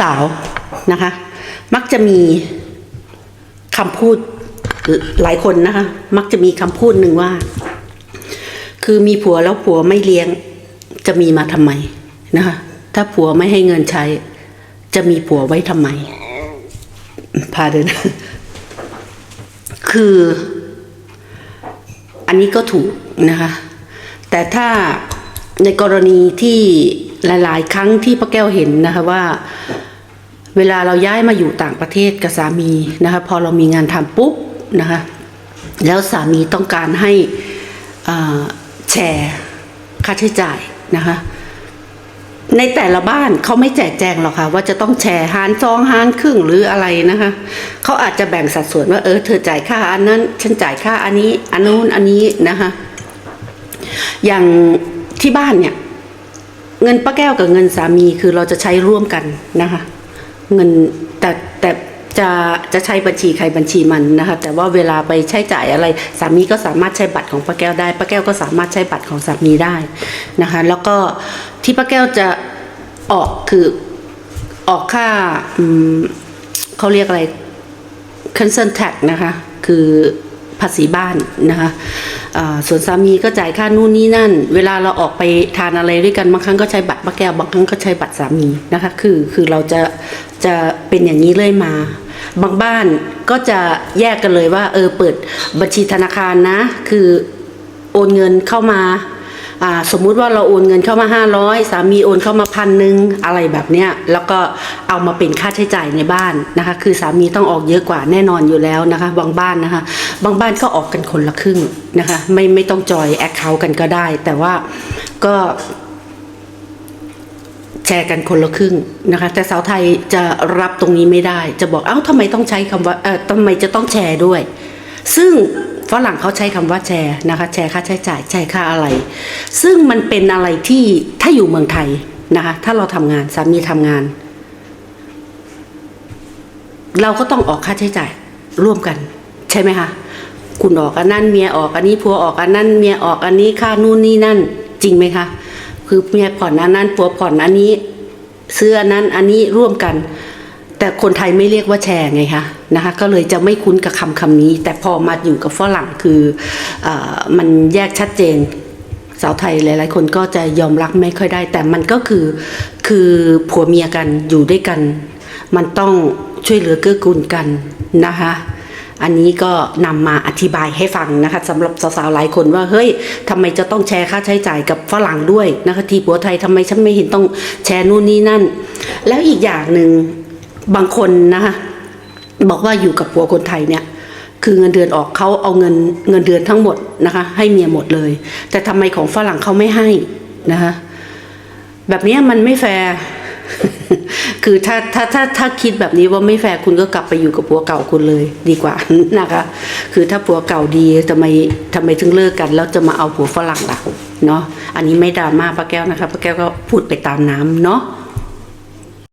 สาวๆนะคะ มักจะมีคำพูดหลายคนนะคะ มักจะมีคำพูดหนึ่งว่า คือมีผัวแล้วผัวไม่เลี้ยง จะมีมาทำไมนะคะ ถ้าผัวไม่ให้เงินใช้ จะมีผัวไว้ทำไมพาเดินคือ อันนี้ก็ถูกนะคะ แต่ถ้าในกรณีที่ หลาย ๆ ครั้งที่ป้าแก้วเห็นนะคะว่า เวลาเราย้ายมาอยู่ต่างประเทศกับสามีนะคะพอเรามีงานทำปุ๊บนะคะแล้วสามีต้องการให้แชร์ค่าใช้จ่ายนะคะในแต่ละบ้านเขาไม่แจกแจงหรอกค่ะ ว่าจะต้องแชร์หารซองหารครึ่งหรืออะไรนะคะเขาอาจจะแบ่งสัดส่วนว่าเออเธอจ่ายค่าอันนั้น ฉันจ่ายค่าอันนี้ อันนู้นอันนี้นะคะอย่างที่บ้านเนี่ย เงินป้าแก้วกับเงินสามีคือเราจะใช้ร่วมกันนะคะ เงินแต่แต่จะจะใช้บัญชีใครบัญชีมันนะคะ แต่ว่าเวลาไปใช้จ่ายอะไร สามีก็สามารถใช้บัตรของป้าแก้วได้ป้าแก้วก็สามารถใช้บัตรของสามีได้นะคะ แล้วก็ที่ป้าแก้วจะออกคือออกค่าเขาเรียกอะไร concern tax นะคะ คือ ภาษีบ้านนะคะส่วนสามีก็จ่ายค่านู่นนี่นั่น เวลาเราออกไปทานอะไรด้วยกันบางครั้งก็ใช้บัตรป้าแก้วบางครั้งก็ใช้บัตรสามีนะคะคือคือเราจะจะเป็นอย่างนี้เรื่อยมา บางบ้านก็จะแยกกันเลยว่าเออเปิดบัญชีธนาคารนะ คือโอนเงินเข้ามา สมมุติว่าเราโอนเงินเข้ามา 500 สามีโอนเข้ามาพันหนึ่งอะไรแบบเนี้ยแล้วก็เอามาเป็นค่าใช้จ่ายในบ้านนะคะ คือสามีต้องออกเยอะกว่าแน่นอนอยู่แล้วนะคะ บางบ้านนะคะ บางบ้านก็ออกกันคนละครึ่งนะคะ ไม่ไม่ต้องจอยแอคเคาท์กันก็ได้ แต่ว่าก็แชร์กันคนละครึ่งนะคะ แต่สาวไทยจะรับตรงนี้ไม่ได้ จะบอกเอ้าทำไมต้องใช้คำว่าเออทำไมจะต้องแชร์ด้วย ซึ่ง ฝรั่งเขาใช้คำว่าแชร์นะคะแชร์ค่าใช้จ่ายแชร์ค่าอะไร ซึ่งมันเป็นอะไรที่ถ้าอยู่เมืองไทยนะคะถ้าเราทำงานสามีทำงาน เราก็ต้องออกค่าใช้จ่ายร่วมกัน ใช่ไหมคะคุณออกอันนั้นเมียออกอันนี้ผัวออกอันนั้นเมียออกอันนี้ค่านู่นนี่นั่น จริงไหมคะ คือเมียผ่อนอันนั้นผัวผ่อนอันนี้ซื้ออันนั้นอันนี้ร่วมกัน แต่คนไทยไม่เรียกว่าแชร์ไงคะนะคะก็เลยจะไม่คุ้นกับคำคำนี้ แต่พอมาอยู่กับฝรั่งคือออมันแยกชัดเจนสาวไทยหลาย ๆ คนก็จะยอมรับไม่ค่อยได้ แต่มันก็คือคือผัวเมียกันอยู่ด้วยกัน มันต้องช่วยเหลือเกื้อกูลกันนะคะอันนี้ก็นำมาอธิบายให้ฟังนะคะสำหรับสาวๆหลายคนว่าเฮ้ยทำไมจะต้องแชร์ค่าใช้จ่ายกับฝรั่งด้วยนะคะทีผัวไทยทำไมฉันไม่เห็นต้องแชร์นู่นนี่นั่น แล้วอีกอย่างหนึ่ง บางคนนะคะบอกว่าอยู่กับผัวคนไทยเนี่ยคือเงินเดือนออกเขาเอาเงินเงินเดือนทั้งหมดนะคะ ให้เมียหมดเลย แต่ทำไมของฝรั่งเขาไม่ให้นะคะแบบนี้มันไม่แฟร์คือถ้าถ้าถ้าถ้าคิดแบบนี้ว่าไม่แฟร์คุณก็กลับไปอยู่กับผัวเก่าคุณเลยดีกว่านะคะ คือถ้าผัวเก่าดีทำไมทำไมถึงเลิกกัน แล้วจะมาเอาผัวฝรั่งล่ะเนาะอันนี้ไม่ดราม่าป้าแก้วนะคะป้าแก้วก็พูดไปตามน้ำเนาะ